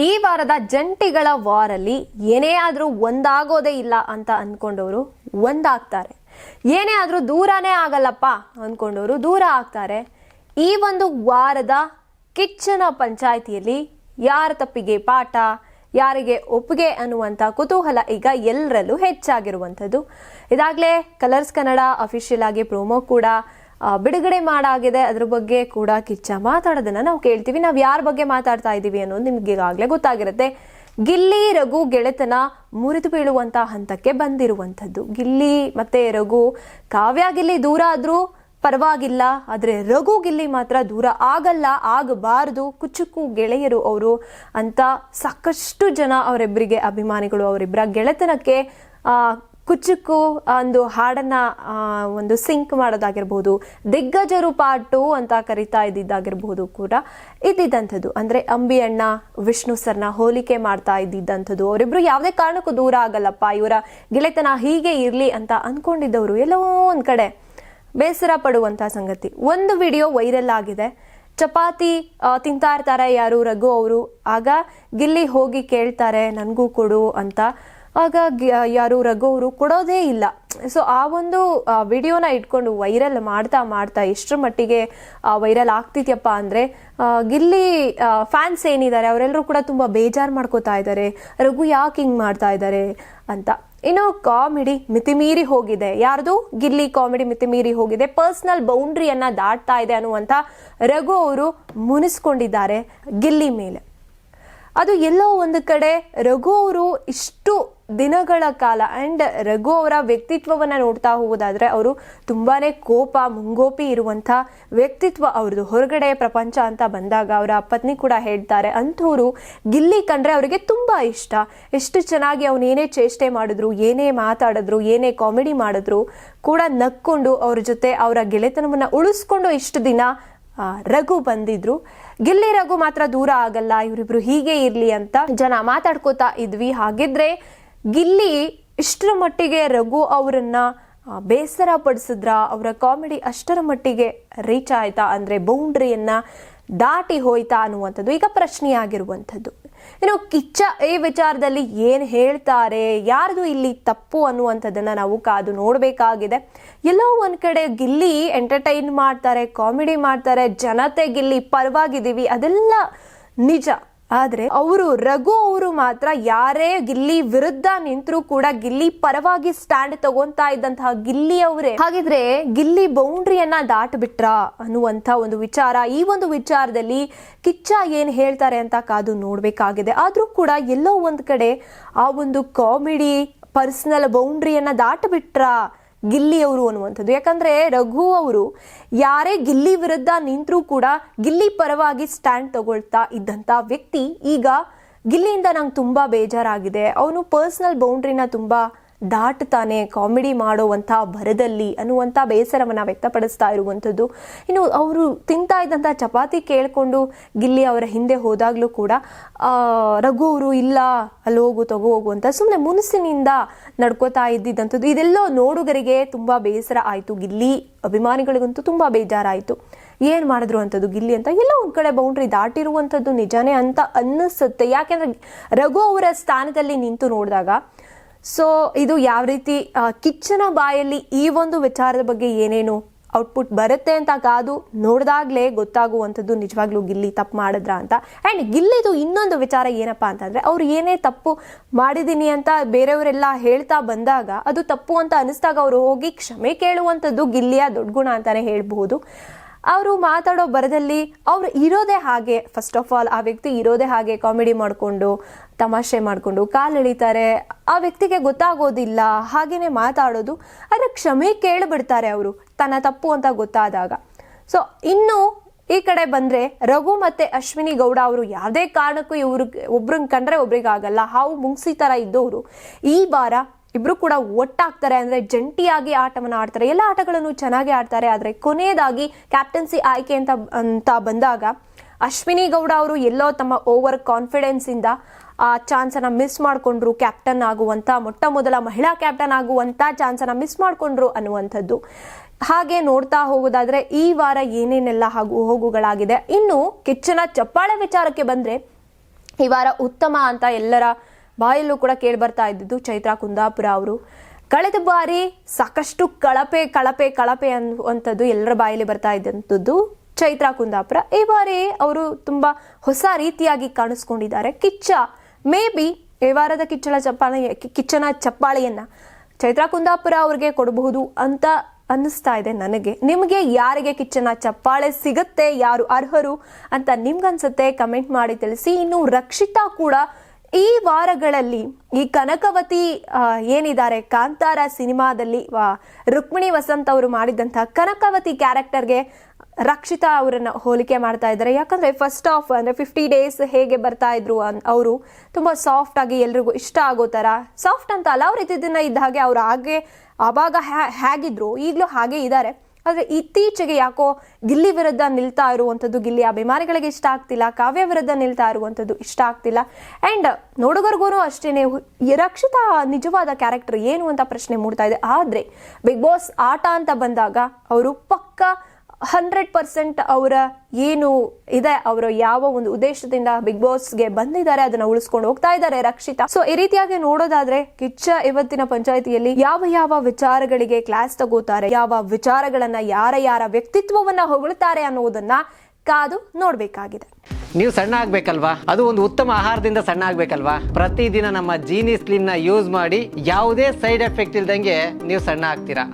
ಈ ವಾರದ ಜಂಟಿಗಳ ವಾರಲ್ಲಿ ಏನೇ ಆದ್ರೂ ಒಂದಾಗೋದೇ ಇಲ್ಲ ಅಂತ ಅಂದ್ಕೊಂಡವರು ಒಂದಾಗ್ತಾರೆ. ಏನೇ ಆದ್ರೂ ದೂರನೇ ಆಗಲ್ಲಪ್ಪ ಅಂದ್ಕೊಂಡವರು ದೂರ ಆಗ್ತಾರೆ. ಈ ಒಂದು ವಾರದ ಕಿಚ್ಚನ ಪಂಚಾಯಿತಿಯಲ್ಲಿ ಯಾರ ತಪ್ಪಿಗೆ ಪಾಠ, ಯಾರಿಗೆ ಒಪ್ಪಿಗೆ ಅನ್ನುವಂಥ ಕುತೂಹಲ ಈಗ ಎಲ್ಲರಲ್ಲೂ ಹೆಚ್ಚಾಗಿರುವಂಥದ್ದು. ಇದಾಗಲೇ ಕಲರ್ಸ್ ಕನ್ನಡ ಅಫಿಷಿಯಲ್ ಆಗಿ ಪ್ರೋಮೋ ಕೂಡ ಬಿಡುಗಡೆ ಮಾಡಾಗಿದೆ. ಅದ್ರ ಬಗ್ಗೆ ಕೂಡ ಕಿಚ್ಚ ಮಾತಾಡೋದನ್ನ ನಾವು ಕೇಳ್ತೀವಿ. ನಾವು ಯಾರ ಬಗ್ಗೆ ಮಾತಾಡ್ತಾ ಇದ್ದೀವಿ ಅನ್ನೋದು ನಿಮ್ಗೆ ಈಗಾಗಲೇ ಗೊತ್ತಾಗಿರುತ್ತೆ. ಗಿಲ್ಲಿ ರಘು ಗೆಳೆತನ ಮುರಿದು ಬೀಳುವಂತ ಹಂತಕ್ಕೆ ಬಂದಿರುವಂಥದ್ದು. ಗಿಲ್ಲಿ ಮತ್ತೆ ರಘು ಕಾವ್ಯ ಗಿಲ್ಲಿ ದೂರ ಆದ್ರೂ ಪರವಾಗಿಲ್ಲ. ಆದರೆ ರಘು ಗಿಲ್ಲಿ ಮಾತ್ರ ದೂರ ಆಗಲ್ಲ, ಆಗಬಾರದು. ಕುಚುಕು ಗೆಳೆಯರು ಅವರು ಅಂತ ಸಾಕಷ್ಟು ಜನ ಅವರಿಬ್ಬರಿಗೆ ಅಭಿಮಾನಿಗಳು ಅವರಿಬ್ಬರ ಗೆಳೆತನಕ್ಕೆ ಕುಚುಕು ಒಂದು ಹಾಡನ್ನ ಒಂದು ಸಿಂಕ್ ಮಾಡೋದಾಗಿರ್ಬೋದು, ದಿಗ್ಗಜರು ಪಾಟು ಅಂತ ಕರಿತಾ ಇದ್ದಿದ್ದಾಗಿರ್ಬೋದು ಕೂಡ ಇದ್ದಿದ್ದಂಥದ್ದು. ಅಂದ್ರೆ ಅಂಬಿ ಅಣ್ಣ ವಿಷ್ಣು ಸರ್ನ ಹೋಲಿಕೆ ಮಾಡ್ತಾ ಇದ್ದಿದ್ದಂಥದ್ದು. ಅವರಿಬ್ರು ಯಾವುದೇ ಕಾರಣಕ್ಕೂ ದೂರ ಆಗಲ್ಲಪ್ಪ, ಇವರ ಗೆಳೆತನ ಹೀಗೆ ಇರಲಿ ಅಂತ ಅಂದ್ಕೊಂಡಿದ್ದವರು ಎಲ್ಲೋ ಒಂದು ಕಡೆ ಬೇಸರ ಪಡುವಂಥ ಸಂಗತಿ. ಒಂದು ವಿಡಿಯೋ ವೈರಲ್ ಆಗಿದೆ. ಚಪಾತಿ ತಿಂತಾ ಇರ್ತಾರೆ ಯಾರು ರಘು ಅವರು. ಆಗ ಗಿಲ್ಲಿ ಹೋಗಿ ಕೇಳ್ತಾರೆ, ನನಗೂ ಕೊಡು ಅಂತ. ಆಗ ಯಾರು ರಘು ಅವರು ಕೊಡೋದೇ ಇಲ್ಲ. ಸೊ ಆ ಒಂದು ವಿಡಿಯೋನ ಇಟ್ಕೊಂಡು ವೈರಲ್ ಮಾಡ್ತಾ ಮಾಡ್ತಾ ಎಷ್ಟರ ಮಟ್ಟಿಗೆ ವೈರಲ್ ಆಗ್ತಿದ್ಯಪ್ಪ ಅಂದ್ರೆ ಗಿಲ್ಲಿ ಫ್ಯಾನ್ಸ್ ಏನಿದ್ದಾರೆ ಅವರೆಲ್ಲರೂ ಕೂಡ ತುಂಬಾ ಬೇಜಾರು ಮಾಡ್ಕೋತಾ ಇದ್ದಾರೆ. ರಘು ಯಾಕೆ ಹಿಂಗ್ ಮಾಡ್ತಾ ಇದ್ದಾರೆ ಅಂತ. ಇನ್ನು ಕಾಮಿಡಿ ಮಿತಿಮೀರಿ ಹೋಗಿದೆ. ಯಾರ್ದು? ಗಿಲ್ಲಿ ಕಾಮಿಡಿ ಮಿತಿಮೀರಿ ಹೋಗಿದೆ. ಪರ್ಸನಲ್ ಬೌಂಡ್ರಿಯನ್ನ ದಾಟ್ತಾ ಇದೆ ಅನ್ನುವಂತ ರಘು ಅವರು ಮುನಿಸ್ಕೊಂಡಿದ್ದಾರೆ ಗಿಲ್ಲಿ ಮೇಲೆ. ಅದು ಎಲ್ಲೋ ಒಂದು ಕಡೆ ರಘು ಅವರು ಇಷ್ಟು ದಿನಗಳ ಕಾಲ ಅಂಡ್ ರಘು ಅವರ ವ್ಯಕ್ತಿತ್ವವನ್ನ ನೋಡ್ತಾ ಹೋಗೋದಾದ್ರೆ ಅವರು ತುಂಬಾನೇ ಕೋಪ, ಮುಂಗೋಪಿ ಇರುವಂಥ ವ್ಯಕ್ತಿತ್ವ ಅವ್ರದ್ದು. ಹೊರಗಡೆ ಪ್ರಪಂಚ ಅಂತ ಬಂದಾಗ ಅವರ ಪತ್ನಿ ಕೂಡ ಹೇಳ್ತಾರೆ, ಅಂಥವ್ರು ಗಿಲ್ಲಿ ಕಂಡ್ರೆ ಅವರಿಗೆ ತುಂಬಾ ಇಷ್ಟ. ಎಷ್ಟು ಚೆನ್ನಾಗಿ ಅವನು ಏನೇ ಚೇಷ್ಟೆ ಮಾಡಿದ್ರು, ಏನೇ ಮಾತಾಡಿದ್ರು, ಏನೇ ಕಾಮಿಡಿ ಮಾಡಿದ್ರು ಕೂಡ ನಕ್ಕೊಂಡು ಅವ್ರ ಜೊತೆ ಅವರ ಗೆಳೆತನವನ್ನ ಉಳಿಸ್ಕೊಂಡು ಇಷ್ಟು ದಿನ ರಘು ಬಂದಿದ್ರು. ಗಿಲ್ಲಿ ರಘು ಮಾತ್ರ ದೂರ ಆಗಲ್ಲ, ಇವರಿಬ್ರು ಹೀಗೆ ಇರ್ಲಿ ಅಂತ ಜನ ಮಾತಾಡ್ಕೋತಾ ಇದ್ವಿ. ಹಾಗಿದ್ರೆ ಗಿಲ್ಲಿ ಇಷ್ಟರ ಮಟ್ಟಿಗೆ ರಘು ಅವರನ್ನ ಬೇಸರ ಪಡಿಸಿದ್ರ, ಅವರ ಕಾಮಿಡಿ ಅಷ್ಟರ ಮಟ್ಟಿಗೆ ರೀಚ್ ಆಯ್ತಾ ಅಂದ್ರೆ ಬೌಂಡ್ರಿಯನ್ನ ದಾಟಿ ಹೋಯ್ತಾ ಅನ್ನುವಂಥದ್ದು ಈಗ ಪ್ರಶ್ನೆಯಾಗಿರುವಂಥದ್ದು. ಇನ್ನು ಕಿಚ್ಚ ಈ ವಿಚಾರದಲ್ಲಿ ಏನು ಹೇಳ್ತಾರೆ? ಯಾರ್ದು ಇಲ್ಲಿ ತಪ್ಪು ಅನ್ನುವಂಥದ್ದನ್ನ ನಾವು ಕಾದು ನೋಡಬೇಕಾಗಿದೆ. ಎಲ್ಲೋ ಒಂದು ಕಡೆ ಗಿಲ್ಲಿ ಎಂಟರ್ಟೈನ್ ಮಾಡ್ತಾರೆ ಕಾಮಿಡಿ ಮಾಡ್ತಾರೆ ಜನತೆ ಗಿಲ್ಲಿ ಪರವಾಗಿದ್ದೀವಿ. ಅದೆಲ್ಲ ನಿಜ. ಆದ್ರೆ ಅವರು ರಘು ಅವರು ಮಾತ್ರ ಯಾರೇ ಗಿಲ್ಲಿ ವಿರುದ್ಧ ನಿಂತರೂ ಕೂಡ ಗಿಲ್ಲಿ ಪರವಾಗಿ ಸ್ಟ್ಯಾಂಡ್ ತಗೊಂತಾ ಇದ್ದಂತಹ ಗಿಲ್ಲಿ ಅವರೇ. ಹಾಗಿದ್ರೆ ಗಿಲ್ಲಿ ಬೌಂಡ್ರಿಯನ್ನ ದಾಟ್ಬಿಟ್ರ ಅನ್ನುವಂತ ಒಂದು ವಿಚಾರ. ಈ ಒಂದು ವಿಚಾರದಲ್ಲಿ ಕಿಚ್ಚ ಏನ್ ಹೇಳ್ತಾರೆ ಅಂತ ಕಾದು ನೋಡ್ಬೇಕಾಗಿದೆ. ಆದ್ರೂ ಕೂಡ ಎಲ್ಲೋ ಒಂದ್ ಕಡೆ ಆ ಒಂದು ಕಾಮಿಡಿ ಪರ್ಸನಲ್ ಬೌಂಡ್ರಿಯನ್ನ ದಾಟಬಿಟ್ರ ಗಿಲ್ಲಿ ಅವರು ಅನ್ನುವಂಥದ್ದು. ಯಾಕಂದ್ರೆ ರಘು ಅವರು ಯಾರೇ ಗಿಲ್ಲಿ ವಿರುದ್ಧ ನಿಂತರೂ ಕೂಡ ಗಿಲ್ಲಿ ಪರವಾಗಿ ಸ್ಟ್ಯಾಂಡ್ ತಗೊಳ್ತಾ ಇದ್ದಂತ ವ್ಯಕ್ತಿ ಈಗ ಗಿಲ್ಲಿಯಿಂದ ನಂಗೆ ತುಂಬಾ ಬೇಜಾರಾಗಿದೆ. ಅವನು ಪರ್ಸನಲ್ ಬೌಂಡ್ರಿನ ತುಂಬಾ ದಾಟ್ತಾನೆ, ಕಾಮಿಡಿ ಮಾಡುವಂಥ ಭರದಲ್ಲಿ ಅನ್ನುವಂಥ ಬೇಸರವನ್ನು ವ್ಯಕ್ತಪಡಿಸ್ತಾ ಇರುವಂಥದ್ದು. ಇನ್ನು ಅವರು ತಿಂತಾ ಇದ್ದಂಥ ಚಪಾತಿ ಕೇಳಿಕೊಂಡು ಗಿಲ್ಲಿ ಅವರ ಹಿಂದೆ ಹೋದಾಗಲೂ ಕೂಡ ರಘು ಅವರು ಇಲ್ಲ, ಅಲ್ಲಿ ಹೋಗು, ತಗೋ ಹೋಗು ಅಂತ ಸುಮ್ಮನೆ ಮುನಸ್ಸಿನಿಂದ ನಡ್ಕೋತಾ ಇದ್ದಿದ್ದಂಥದ್ದು. ಇದೆಲ್ಲೋ ನೋಡುಗರಿಗೆ ತುಂಬ ಬೇಸರ ಆಯಿತು. ಗಿಲ್ಲಿ ಅಭಿಮಾನಿಗಳಿಗಂತೂ ತುಂಬ ಬೇಜಾರಾಯಿತು. ಏನು ಮಾಡಿದ್ರು ಅಂಥದ್ದು ಗಿಲ್ಲಿ ಅಂತ? ಎಲ್ಲ ಒಂದು ಕಡೆ ಬೌಂಡ್ರಿ ದಾಟಿರುವಂಥದ್ದು ನಿಜಾನೇ ಅಂತ ಅನ್ನಿಸುತ್ತೆ. ಯಾಕೆಂದರೆ ರಘು ಅವರ ಸ್ಥಾನದಲ್ಲಿ ನಿಂತು ನೋಡಿದಾಗ ಸೊ ಇದು ಯಾವ ರೀತಿ ಕಿಚ್ಚನ ಬಾಯಲ್ಲಿ ಈ ಒಂದು ವಿಚಾರದ ಬಗ್ಗೆ ಏನೇನು ಔಟ್ಪುಟ್ ಬರುತ್ತೆ ಅಂತ ಕಾದು ನೋಡಿದಾಗ್ಲೇ ಗೊತ್ತಾಗುವಂಥದ್ದು ನಿಜವಾಗ್ಲೂ ಗಿಲ್ಲಿ ತಪ್ಪು ಮಾಡಿದ್ರ ಅಂತ. ಆ್ಯಂಡ್ ಗಿಲ್ಲಿದು ಇನ್ನೊಂದು ವಿಚಾರ ಏನಪ್ಪ ಅಂತಂದರೆ, ಅವ್ರು ಏನೇ ತಪ್ಪು ಮಾಡಿದ್ದೀನಿ ಅಂತ ಬೇರೆಯವರೆಲ್ಲ ಹೇಳ್ತಾ ಬಂದಾಗ ಅದು ತಪ್ಪು ಅಂತ ಅನಿಸ್ದಾಗ ಅವರು ಹೋಗಿ ಕ್ಷಮೆ ಕೇಳುವಂಥದ್ದು ಗಿಲ್ಲಿಯ ದೊಡ್ಡ ಗುಣ ಅಂತಲೇ ಹೇಳ್ಬಹುದು. ಅವರು ಮಾತಾಡೋ ಬರದಲ್ಲಿ ಅವ್ರು ಇರೋದೇ ಹಾಗೆ. ಫಸ್ಟ್ ಆಫ್ ಆಲ್ ಆ ವ್ಯಕ್ತಿ ಇರೋದೇ ಹಾಗೆ ಕಾಮಿಡಿ ಮಾಡಿಕೊಂಡು, ತಮಾಷೆ ಮಾಡಿಕೊಂಡು, ಕಾಲು ಎಳಿತಾರೆ. ಆ ವ್ಯಕ್ತಿಗೆ ಗೊತ್ತಾಗೋದಿಲ್ಲ, ಹಾಗೇನೆ ಮಾತಾಡೋದು. ಅದರ ಕ್ಷಮೆ ಕೇಳಿಬಿಡ್ತಾರೆ ಅವರು, ತನ್ನ ತಪ್ಪು ಅಂತ ಗೊತ್ತಾದಾಗ. ಸೊ ಇನ್ನು ಈ ಕಡೆ ಬಂದರೆ ರಘು ಮತ್ತು ಅಶ್ವಿನಿ ಗೌಡ ಅವರು ಯಾವುದೇ ಕಾರಣಕ್ಕೂ ಇವ್ರಿಗೆ, ಒಬ್ರನ್ನ ಕಂಡ್ರೆ ಒಬ್ರಿಗಾಗಲ್ಲ. ಹಾವು ಮುಂಗ್ಸಿ ಥರ ಇದ್ದವರು ಈ ವಾರ ಇಬ್ರು ಕೂಡ ಒಟ್ಟಾಗ್ತಾರೆ ಅಂದ್ರೆ ಜಂಟಿಯಾಗಿ ಆಟವನ್ನು ಆಡ್ತಾರೆ. ಎಲ್ಲ ಆಟಗಳನ್ನು ಚೆನ್ನಾಗಿ ಆಡ್ತಾರೆ. ಆದ್ರೆ ಕೊನೆಯದಾಗಿ ಕ್ಯಾಪ್ಟನ್ಸಿ ಆಯ್ಕೆ ಅಂತ ಅಂತ ಬಂದಾಗ ಅಶ್ವಿನಿ ಗೌಡ ಅವರು ಎಲ್ಲೋ ತಮ್ಮ ಓವರ್ ಕಾನ್ಫಿಡೆನ್ಸ್ ಇಂದ ಆ ಚಾನ್ಸ್ ಅನ್ನ ಮಿಸ್ ಮಾಡ್ಕೊಂಡ್ರು ಕ್ಯಾಪ್ಟನ್ ಆಗುವಂತ, ಮೊಟ್ಟ ಮೊದಲ ಮಹಿಳಾ ಕ್ಯಾಪ್ಟನ್ ಆಗುವಂತ ಚಾನ್ಸ್ ಅನ್ನ ಮಿಸ್ ಮಾಡ್ಕೊಂಡ್ರು ಅನ್ನುವಂಥದ್ದು. ಹಾಗೆ ನೋಡ್ತಾ ಹೋಗೋದಾದ್ರೆ ಈ ವಾರ ಏನೇನೆಲ್ಲ ಹಾಗು ಹೋಗುಗಳಾಗಿದೆ. ಇನ್ನು ಕಿಚ್ಚನ ಚಪ್ಪಾಳೆ ವಿಚಾರಕ್ಕೆ ಬಂದ್ರೆ ಈ ವಾರ ಉತ್ತಮ ಅಂತ ಎಲ್ಲರ ಬಾಯಲ್ಲೂ ಕೂಡ ಕೇಳಿ ಬರ್ತಾ ಇದ್ದಿದ್ದು ಚೈತ್ರಾ ಕುಂದಾಪುರ ಅವರು. ಕಳೆದ ಬಾರಿ ಸಾಕಷ್ಟು ಕಳಪೆ ಕಳಪೆ ಕಳಪೆ ಅನ್ನುವಂಥದ್ದು ಎಲ್ಲರ ಬಾಯಲ್ಲಿ ಬರ್ತಾ ಇದ್ದಂಥದ್ದು ಚೈತ್ರಾ ಕುಂದಾಪುರ. ಈ ಬಾರಿ ಅವರು ತುಂಬ ಹೊಸ ರೀತಿಯಾಗಿ ಕಾಣಿಸ್ಕೊಂಡಿದ್ದಾರೆ. ಕಿಚ್ಚ, ಮೇ ಬಿ ಈ ವಾರದ ಕಿಚ್ಚಳ ಚಪ್ಪಾಳೆ, ಕಿಚ್ಚನ ಚಪ್ಪಾಳೆಯನ್ನ ಚೈತ್ರಾ ಕುಂದಾಪುರ ಅವ್ರಿಗೆ ಕೊಡಬಹುದು ಅಂತ ಅನ್ನಿಸ್ತಾ ಇದೆ ನನಗೆ. ನಿಮಗೆ ಯಾರಿಗೆ ಕಿಚ್ಚನ ಚಪ್ಪಾಳೆ ಸಿಗುತ್ತೆ, ಯಾರು ಅರ್ಹರು ಅಂತ ನಿಮ್ಗನ್ಸುತ್ತೆ, ಕಮೆಂಟ್ ಮಾಡಿ ತಿಳಿಸಿ. ಇನ್ನು ರಕ್ಷಿತಾ ಕೂಡ ಈ ವಾರಗಳಲ್ಲಿ ಈ ಕನಕವತಿ ಏನಿದ್ದಾರೆ, ಕಾಂತಾರ ಸಿನಿಮಾದಲ್ಲಿ ರುಕ್ಮಿಣಿ ವಸಂತ್ ಅವರು ಮಾಡಿದಂತಹ ಕನಕವತಿ ಕ್ಯಾರೆಕ್ಟರ್ಗೆ ರಕ್ಷಿತಾ ಅವರನ್ನ ಹೋಲಿಕೆ ಮಾಡ್ತಾ ಇದ್ದಾರೆ. ಯಾಕಂದ್ರೆ ಫಸ್ಟ್ ಆಫ್ ಅಂದ್ರೆ ಫಿಫ್ಟಿ ಡೇಸ್ ಹೇಗೆ ಬರ್ತಾ ಇದ್ರು ಅವರು ತುಂಬಾ ಸಾಫ್ಟ್ ಆಗಿ ಎಲ್ರಿಗೂ ಇಷ್ಟ ಆಗೋ ತರ ಸಾಫ್ಟ್ ಅಂತ ಹಲವು ರೀತಿ ಇದ್ದ ಹಾಗೆ ಅವ್ರು ಹಾಗೆ ಹ್ಯಾ- ಹೇಗಿದ್ರು ಈಗಲೂ ಹಾಗೆ ಇದ್ದಾರೆ. ಆದ್ರೆ ಇತ್ತೀಚೆಗೆ ಯಾಕೋ ಗಿಲ್ಲಿ ವಿರುದ್ಧ ನಿಲ್ತಾ ಇರುವಂಥದ್ದು ಗಿಲ್ಲಿ ಅಭಿಮಾನಿಗಳಿಗೆ ಇಷ್ಟ ಆಗ್ತಿಲ್ಲ, ಕಾವ್ಯ ವಿರುದ್ಧ ನಿಲ್ತಾ ಇರುವಂಥದ್ದು ಇಷ್ಟ ಆಗ್ತಿಲ್ಲ. ಅಂಡ್ ನೋಡುಗರಿಗೂ ಅಷ್ಟೇ ರಕ್ಷಿತಾ ನಿಜವಾದ ಕ್ಯಾರೆಕ್ಟರ್ ಏನು ಅಂತ ಪ್ರಶ್ನೆ ಮೂಡ್ತಾ ಇದೆ. ಆದ್ರೆ ಬಿಗ್ ಬಾಸ್ ಆಟ ಅಂತ ಬಂದಾಗ ಅವರು ಪಕ್ಕ ಹಂಡ್ರೆಡ್ ಪರ್ಸೆಂಟ್ ಅವರ ಏನು ಇದೆ, ಅವರ ಯಾವ ಒಂದು ಉದ್ದೇಶದಿಂದ ಬಿಗ್ ಬಾಸ್ಗೆ ಬಂದಿದ್ದಾರೆ, ಅದನ್ನ ಉಳಿಸ್ಕೊಂಡು ಹೋಗ್ತಾ ಇದ್ದಾರೆ ರಕ್ಷಿತಾ. ಸೊ ಈ ರೀತಿಯಾಗಿ ನೋಡೋದಾದ್ರೆ, ಕಿಚ್ಚ ಇವತ್ತಿನ ಪಂಚಾಯತಿಯಲ್ಲಿ ಯಾವ ಯಾವ ವಿಚಾರಗಳಿಗೆ ಕ್ಲಾಸ್ ತಗೋತಾರೆ, ಯಾವ ವಿಚಾರಗಳನ್ನ ಯಾರ ಯಾರ ವ್ಯಕ್ತಿತ್ವವನ್ನ ಹೊಗಳುತ್ತಾರೆ ಅನ್ನೋದನ್ನ ಕಾದು ನೋಡ್ಬೇಕಾಗಿದೆ. ನೀವು ಸಣ್ಣ ಆಗ್ಬೇಕಲ್ವಾ? ಅದು ಒಂದು ಉತ್ತಮ ಆಹಾರದಿಂದ ಸಣ್ಣ ಆಗ್ಬೇಕಲ್ವಾ? ಪ್ರತಿದಿನ ನಮ್ಮ ಜೀನಿ ಸ್ಲಿಮ್ನ ಯೂಸ್ ಮಾಡಿ ಯಾವುದೇ ಸೈಡ್ ಎಫೆಕ್ಟ್ ಇಲ್ದಂಗೆ ನೀವು ಸಣ್ಣ ಆಗ್ತೀರಾ?